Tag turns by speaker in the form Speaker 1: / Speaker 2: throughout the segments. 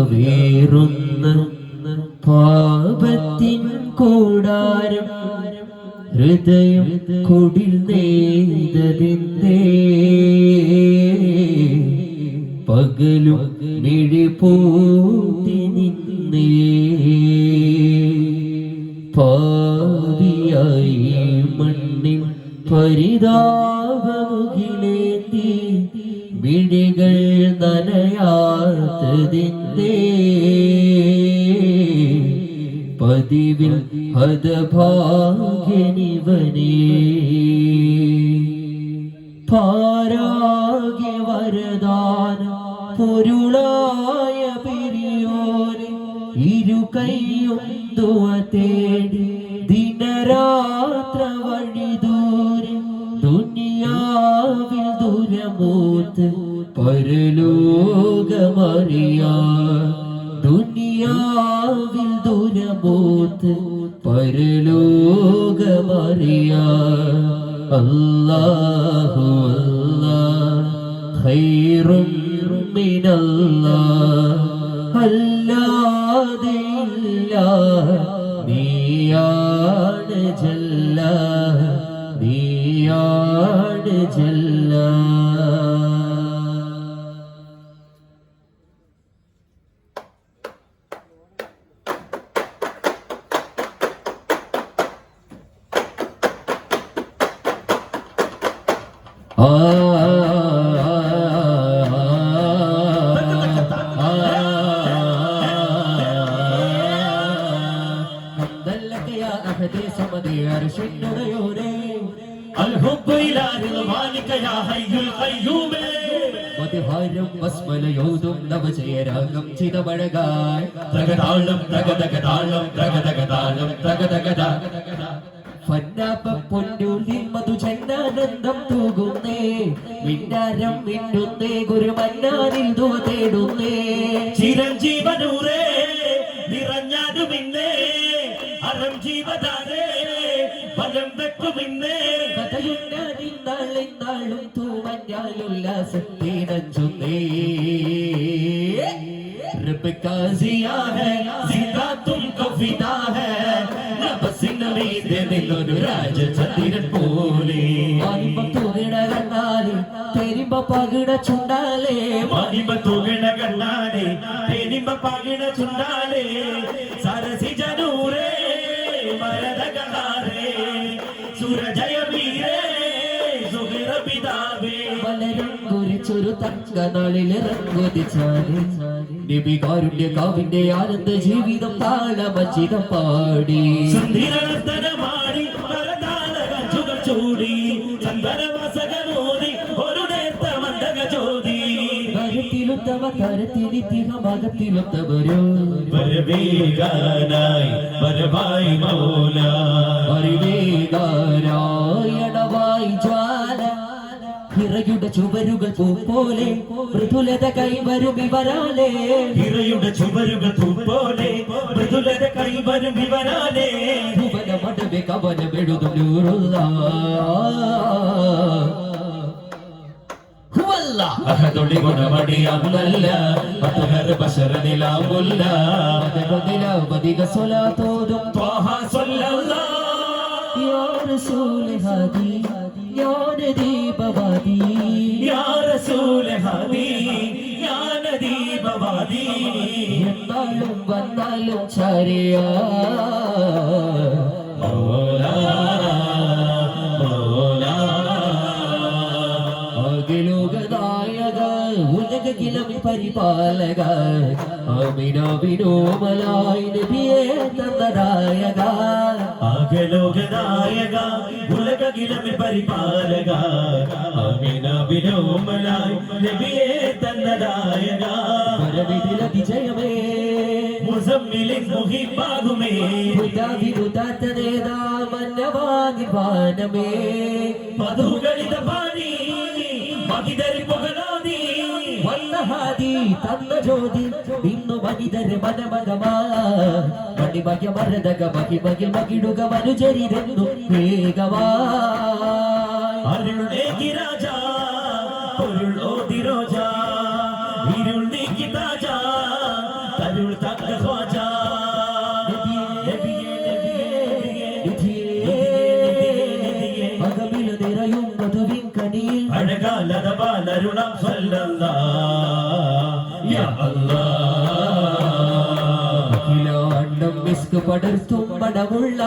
Speaker 1: പാതിരവേറുന്ന പാപത്തിൻ കൂടാരം ഹൃദയം കൊടിൽ നെയ്തതിന്തേ പകലും മിഴി പൂട്ടി നിന്നേ. പാതിയായി മണ്ണിൽ പരിതാപമുകിലേന്തി മിഴികൾ നനയാത്തതിന്റെ പതിവിൽ ഹതഭാഗ്യനിവനേ പാരാഗ്യ വരദാന പൊരുളായ പെരിയോനെ ഇരു കൈയും തുവ തേടി ദിനരാത്ര വഴി ദൂരെ ദുനിയാവിൽ ദൂരമൂത്ത് പരലോകമറിയാ ദുനിയാവിൽ ദുരബോത്ത് പരലോകമറിയാ അല്ലാഹു അല്ലാഹ് ഖൈറും മിനല്ലാഹ് അല്ലാതെ
Speaker 2: الحب إلى رضوانك يا حي القيوم
Speaker 1: മതിഹാരം വസ്മലയോതും നവജയരാഗം ചിതമഴകായ്
Speaker 2: തകതാളം തകതകതാളം തകതകതാളം തകതകത
Speaker 1: പൊന്നാപ്പ പൊന്നൂലിൽ മധുചന്നാനന്ദം തൂകുന്നേ മിന്നാരം മിന്നുന്നേ ഗുരുമന്നാനിൽ ദുവ തേടുന്നേ
Speaker 2: ചിരഞ്ജീവനൂരേ
Speaker 1: നിന്നാളിന്നാളും തൂമഞ്ഞാലുല്ലാസത്തിനഞ്ചുന്നേ
Speaker 2: رب کا ضیا പകിട ചുണ്ടാലേ
Speaker 1: മഹിമ തുകിട കണ്ണാലെ പകിട ചുണ്ടാലേ. സരസിജനൂരേ കുരിച്ചൊരു തങ്ക നാളിലിറങ്ങുതിച്ചാൽ നബി കാരുണ്യ കാവിന്റെ ആനന്ദ ജീവിതം താളമചിതം പാടി.
Speaker 2: ചുകൾ ചൂടി. ചന്ദനവാസകനോതി ഒരു നേർത്ത മന്ദക ജ്യോതി
Speaker 1: കരുത്തിലുത്തവ കരത്തിനിത്തിഹമകത്തിലുത്തവരോ
Speaker 2: വരവേഗാനായി വരവായി മൗല
Speaker 1: ജ്വാല ഹിറയുടെ ചുവരുകൾ പോലെ മൃദുലത കൈവരും ഇവരാലേ.
Speaker 2: ഇറയുടെ ചുവരുകൾ പോലെ മൃദുലത കൈവരും വിവരാലേ
Speaker 1: ഭുവന മടവെ കവനമെഴുതും നൂറുള്ള ഹുവല്ല.
Speaker 2: അഹദൊളി ഗുണമടിയാകുന്നല്ല മധുഹർ ബശരനിലാവുല്ല
Speaker 1: മതിക സ്വലാത്തോതും.
Speaker 2: ത്വാഹ സ്വല്ലല്ലാ
Speaker 1: യാ റസൂൽ ഹദി യാ നദീപവാദി
Speaker 2: യാ റസൂൽ ഹാദി യാ നദീബവാദി.
Speaker 1: എന്നാലും വന്നാലും ചാരിയ.
Speaker 2: മൗലാ മൗലാ.
Speaker 1: അഖിലോകനായക ഉലകിലം പരിപാലക അമിന വിനോമലായി നബിയെ തന്നതായക
Speaker 2: ആകലോകനായക ഉലകിലമിൽ പരിപാലക അമിന വിനോമലായി നബിയെ തന്നദായക
Speaker 1: പരവിധിലതിജയമേ.
Speaker 2: മുസമ്മിലിൻ മുഹിബാകുമേ
Speaker 1: ഹുദാവിരുദാത്തനേതാ മന്നവാനിവാനമേ
Speaker 2: മധുകളിത പാടി മകിതരി പുകഴാതി
Speaker 1: വന്നഹാദി തന്ന ജ്യോതി ഇന്നു മനിതരെ മനമകമാ മണിമയ മരതക മഹിമകിൽ മകിടുക മനുചരിതെന്നു വേഗവാ
Speaker 2: രാജാ പൊരുളോതി രോജ ഇരുൾ അരുണം സല്ലല്ല.
Speaker 1: അഖിലാണ്ടം മിസ്ക് പടർത്തും മണമുള്ള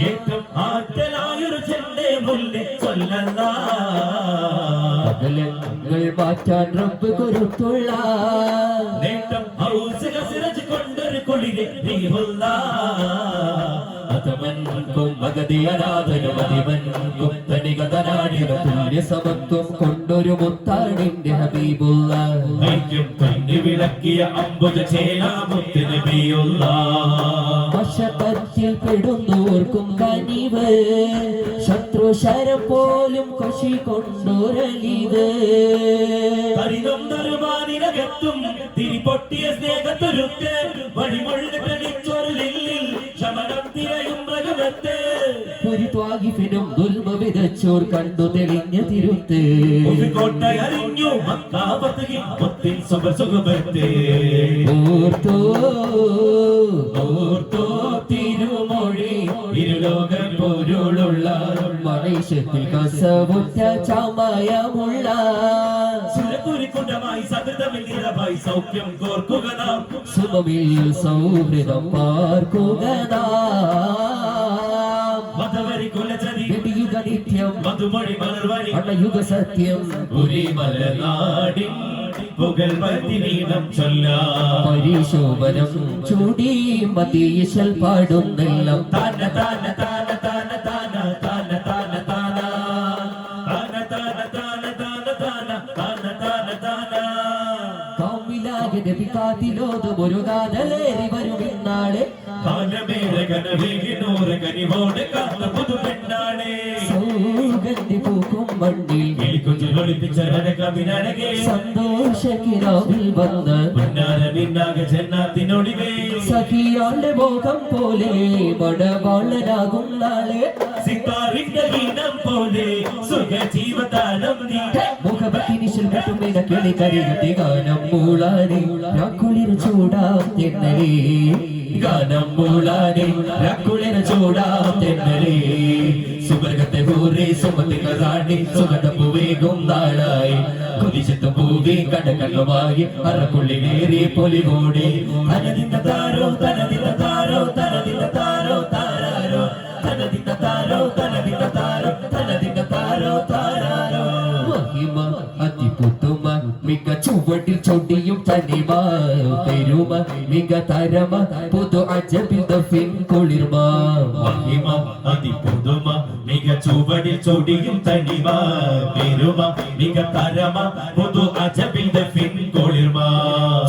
Speaker 2: ഏറ്റവും ആറ്റലായൊരു ചെണ്ടേ മുല്ലേ സ്വല്ലല്ലാ
Speaker 1: അകലങ്ങൾ മാറ്റാൻ റബ്ബ് കുരുത്തുള്ള.
Speaker 2: നേട്ടം ഹൗസ് കസിറച്ച് കൊണ്ടൊരു കൊളിരെ റീഹുല്ലാ
Speaker 1: അനാഥനും അതിവൻകും തനികതനാടിനും തുല്യ സമത്വം കൊണ്ടൊരു മുത്താടിന്റെ ഹബീബുള്ള.
Speaker 2: ഐക്യം കണ്ണി വിളക്കിയ അമ്പത് ചേലാമുത്ത് നബിയുള്ള
Speaker 1: വശപ്പത്തിൽ പെടുന്നോർക്കും കനിവ്. ശത്രു ശരം പോലും കൊശി കൊണ്ടൊരലിവ്
Speaker 2: ഹരിതം നറുമാനിനകത്തും തിരിപൊട്ടിയ സ്നേഹത്തൊരുത്ത് വഴിമൊഴുക
Speaker 1: കാലത്ത് കുരുത്വാകിഫിനും ദുൽമ കണ്ടു തെളിഞ്ഞ തിരുത്ത്. മറേഷ്യത്തിൽ കസവുറ്റ ചമയമുള്ള. സുഖമിൽ സൗഹൃദം പാർക്കുക
Speaker 2: മതവരി കുലചതി
Speaker 1: വെടിയുക നിത്യം
Speaker 2: മധുമൊഴി മലർവഴി
Speaker 1: അണയുക സത്യം
Speaker 2: പുലിമലനാടിൻ പുകൽ പതിനീതം ചൊല്ലാം
Speaker 1: പരിശോഭനം ചൂടി മതീശൽ പാടുന്നെല്ലാം
Speaker 2: താന താന താന താന താന താന താന താന
Speaker 1: ഒരു കാതലേറി വരും ഇന്നാളെ
Speaker 2: കന വീകിനോര കനിവോട് കാത്ത പുതുപെണ്ണാണേ
Speaker 1: സൗഗന്ധി പൂക്കും വണ്ടിൽ
Speaker 2: എലിക്കുഞ്ചു ഒളിപ്പിച്ച കവിനടകെ
Speaker 1: സന്തോഷ കിരാവിൽ വന്ന്
Speaker 2: പൊന്നാര പിന്നാകെ ജന്നാത്തിനൊളിവേ
Speaker 1: സഖിയാളുടെ ബോധം പോലെ മടവാളരാകും നാളെ.
Speaker 2: സിത്താറിന്റെ ഗീതം പോലെ സുഖജീവതാനം
Speaker 1: മുഖപത്തിന് ശുൽമറ്റുമിട കിളി കരുതി ഗാനം മൂളാനെ. ചൂടാ എന്നേ ഗാനം മൂളാനെ രാക്കുളിർ ചൂടാം തെന്നലേ. സുവർഗത്തെ പൂരെ സുമതിക റാണി സുഗത പൂവേകും നാളായി കുതിച്ചെത്തും പൂവി കടകണ്ണുമായി അറക്കുള്ളിലേറി പൊലികൂടി
Speaker 2: തനതിന്റെ താരോ തനതിന്റെ താരോ തനതിന്റെ താരോ താരാരോ
Speaker 1: മിക ചുവട്ടിൽ ചൊടിയും തനിമ പെരുമ മിക തരമ പുതു അജബിൽ ദഫിൻ കുളിർമ
Speaker 2: മഹിമ അതിപുതുമ മിക ചുവടിൽ ചൊടിയും തനിമ പെരുമ മിക തരമ പുതു അജബിന്റെ കുളിർമ.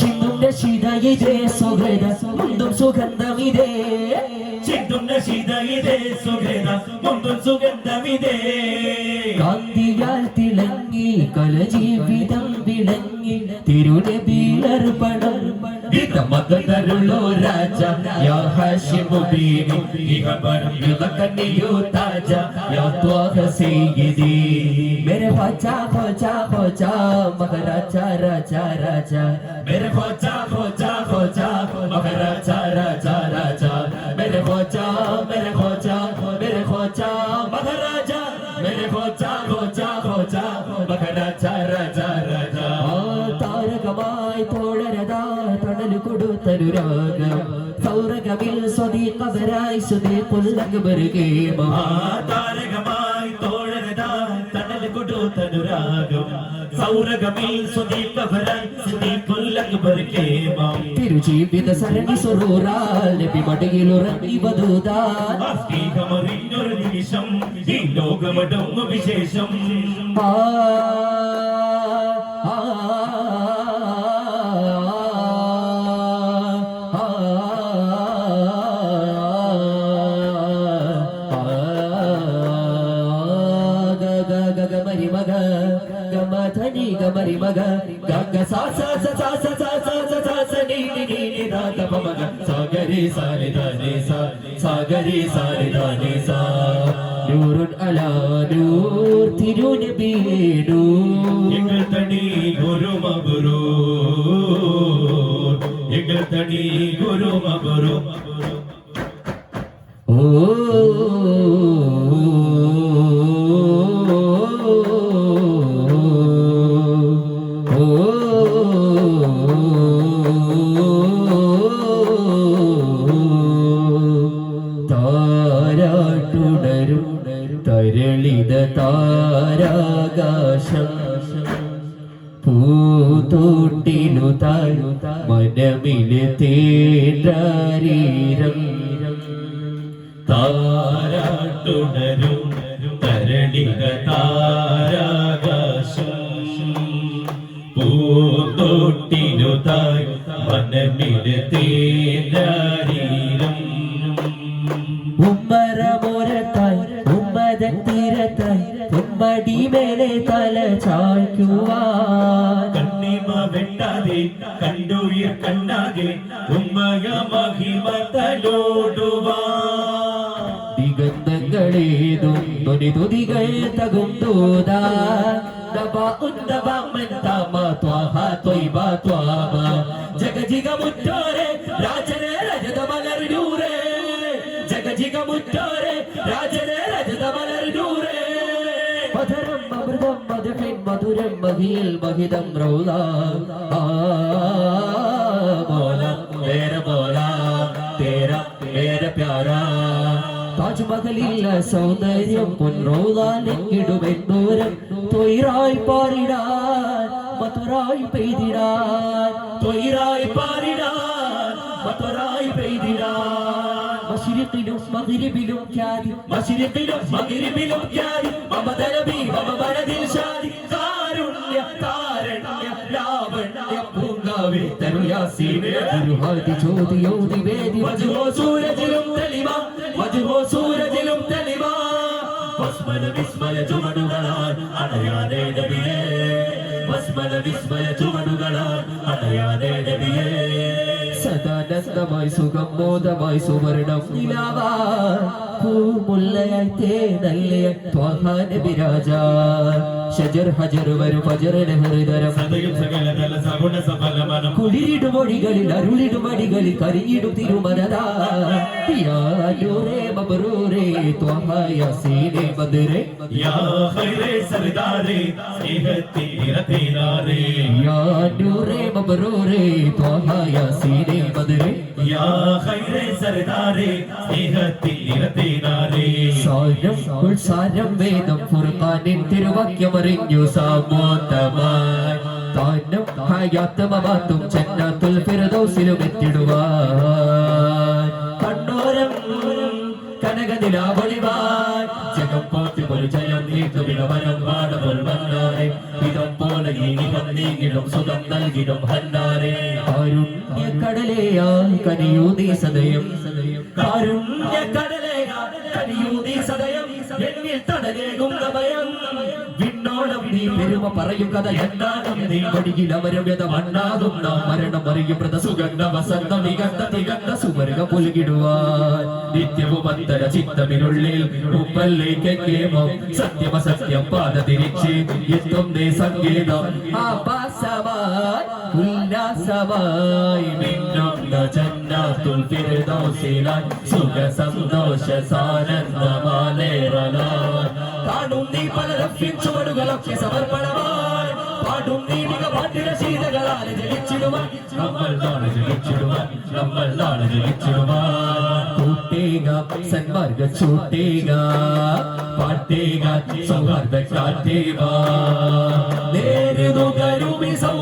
Speaker 1: ചിന്തുന്റെ ശിതയിതേ സുഹൃത മുന്തും സുഗന്ധമിതേ.
Speaker 2: ചിന്തുന്റെ ശീത ഇതേ സുഗന്ധ മുന്തും സുഗന്ധമിതേ.
Speaker 1: തിളങ്ങിയാൽ തിളങ്ങി കലജീവിതം വിളങ്ങി തിരുനബീലർപ്പണം മകതരുള്ളോ രാജ യാ ഹാഷിമു ബീനി ഇഹ പരമ്യുത കന്നിയോ താജ യാ ത്വാഹ സീയിദി मेरे खोचा खोचा खोचा मगर राजा राजा राजा मेरे खोचा മധുരാഗം സൗരകമിൽ
Speaker 2: സ്വതി കബരായി സ്വതി പുല്ലകബരുകേമാരകമായി
Speaker 1: തിരുജീവിത സരണി സ്വറൂറാൽ നബി മടിയിലുറങ്ങി
Speaker 2: വധൂതാമറിഞ്ഞൊരു നിമിഷം ഈ ലോകമടങ്ങു വിശേഷം.
Speaker 1: ആ పమగ గంగ సాస సాస సాస సాస నీని నీని దాత పమగ సాగరి సారి దాని సా సాగరి సారి దాని సా നൂറുൻ അലാ നൂർ തിരുനബിയേടൂ
Speaker 2: എങ്ങൾ തടി ഗുരു മബുരൂ എങ്ങൾ തടി ഗുരു
Speaker 1: മബുരൂ പൂത്തോട്ടിനു താഴു മനമിൽ തേടാരീരം
Speaker 2: താരാട്ടുണരും തരളിക താരാകാശം. പൂതോട്ടിനു തായ് മനമിൽ തേരാരീരം
Speaker 1: തീരത്തായി ഉമ്മടി മേലെ തല ചായ്ക്കുവാൻ.
Speaker 2: കണ്ണിമ വെട്ടാതെ കണ്ടുയിർ കണ്ണാകെ ഉമ്മയ മഹിമ തലോടുവാ
Speaker 1: ദിഗന്ധങ്ങളേതും തൊനി തുതികൾ തകും തോതാ ജഗജിക മുറ്റോരെ രാജനെ രജത മലർനൂരേ ജഗജിക മുറ്റോരെ രാജനെ രജത മലർനൂരേ മധുരം മഹിയിൽ മഹിതം റൗല. മോല മേര മോല തേര മേര പ്യാര. താജ്മഹലില്ല സൗന്ദര്യം പൊൻറോതാലെങ്കിടുമെന്തോരം തൊയിറായി പാറിടാൻ മധുരായി പെയ്തിടാൻ. തൊയിറായി പാറിടാൻ മധുരായി പെയ്തിടാൻ. മഷിരിപ്പിലും മകിരിബിലും ഖ്യാതി. മഷിരിപ്പിലും മകിരിബിലും ഖ്യാതി. മമതരബി മമ മനതിൽ ഷാദി. സദാനന്ദമായി സുഖം മോദമായി സുവർണം നിലാവാൻ പൂമുല്ലയായി തേനല്ലയ ത്വാഹാനബിരാജ ഷജർ ഹജർ വരും ഫജർ നെഹൃതരം
Speaker 2: സദയം സകല തല സഗുണ സഫലമനം
Speaker 1: കുളിരിടും മൊഴികളിൽ അരുളിടും അടികളിൽ കരിഞ്ഞിടും തിരുമനതാ യാരൂരേ മബറൂരേ ത്വഹായസീനേ മധുരേ
Speaker 2: യാ ഖൈറേ സർദാരേ സ്നേഹത്തിൻ നിറതേനാരേ
Speaker 1: യാരൂരേ മബറൂരേ ത്വഹായസീനേ മധുരേ
Speaker 2: യാ ഖൈറേ സർദാരേ സ്നേഹത്തിൻ നിറതേനാരേ
Speaker 1: സാരം ഉൾസാരം വേദം ഫുർഖാനിൻ തിരുവാക്യമറിഞ്ഞു സാമോത്തമായി. താനും ഹയാത്തമവാത്തും ജന്നാത്തുൽ ഫിർദൗസിലും എത്തിടുവാൻ. കണ്ണോരം കനകനിലാവൊളിവാൻ. ജഗം പോറ്റി ഒരു ജയം നീട്ടുവിടവനം പാടവർ വന്നാരെ. ഇതം പോലെ ഇനികം നീങ്ങിടും സുഖം നൽകിടും ഹന്നാരെ. കാരുണ്യ കടലേയാ കനിയൂ നീ സദയം. കാരുണ്യ കടലേയാ കനിയൂ നീ സദയം. എന്നിൽ തടലേകും ഭയം. വിണ്ണോളം നീ പെരുമ പറയും കഥ എന്താകും? നീ വടിയിൽ അവരവ്യത മണ്ണാകും. നാം മരണം അറിയും പ്രത സുഗന്ധ വസന്ത ചിത്തമിനുള്ളിൽ മുമ്പല്ലേക്കെങ്കേമോ സത്യമസത്യം പാത തിരിച്ച് എത്തും നേ സംഗീതം. ആഭാസമായി ഉല്ലാസമായി. ജന്നാത്തുൽ ഫിർദൗസിലായി സുഖ സന്തോഷ സാനന്ദമാലേറലായി കാണും നീ പല പലരഫ്യം ചുവടുകളൊക്കെ സമർപ്പണമായി. പാടും നീ മിക പാട്ടിന ശീതകളാൽ ജലിച്ചിടുവാൻ നമ്മൾ നാളെ ജലിച്ചിടുവാൻ നമ്മൾ നാളെ ജലിച്ചിടുവാൻ കൂട്ടേക സന്മാർഗ ചൂട്ടേക. പാട്ടേക സൗഹാർദ്ദ കാട്ടേക നേരുതുകരുമി സൗഭാഗ്യ